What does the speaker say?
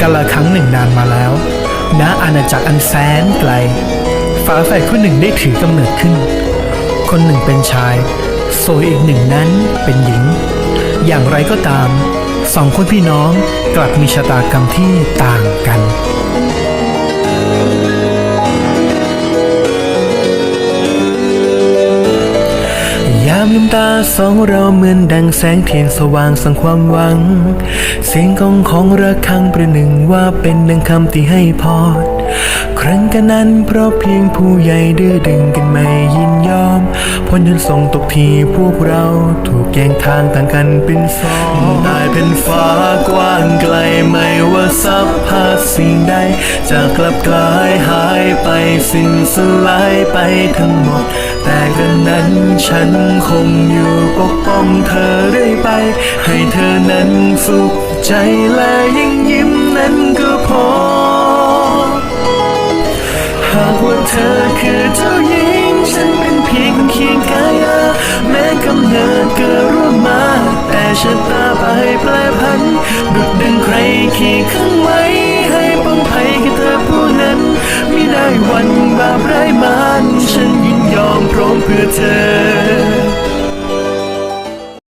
กาละครั้งหนึ่งนานมาแล้ว ณ อาณาจักรอันแสนไกล ฝาแฝดคู่หนึ่งได้ถือกำเนิดขึ้น คนหนึ่งเป็นชายโซอีกหนึ่งนั้นเป็นหญิง อย่างไรก็ตาม สองคนพี่น้องกลับมีชะตากรรมที่ต่างกันามลืมตาสองเราเหมือนดังแสงเทียนสว่างส่องความหวัง เสียงกองของระฆังประหนึ่งว่าเป็นดังคำที่ให้พรครั้งกันนั้นเพราะเพียงผู้ใหญ่ดื้อดึงกันไม่ยินยอมพ้นยันส่งตกทีพวกเราถูกแยงทางต่างกันเป็นสองตายเป็นฟ้ากว้างไกลไม่ว่าสัพพาสิ่งใดจะกลับกลายหายไปสิ้นสลายไปทั้งหมด แต่กันนั้น ฉันคงอยู่ปกป้องเธอเรื่อยไป ให้เธอนั้นสุขใจและยิ่งยิ้มนั้นก็พอ หากว่าเธอคือเจ้าหญิง ฉันเป็นเพียงเคียงกายาแม้กำเนิดเกิดร่วมมา แต่ชะตาไปแปร นั้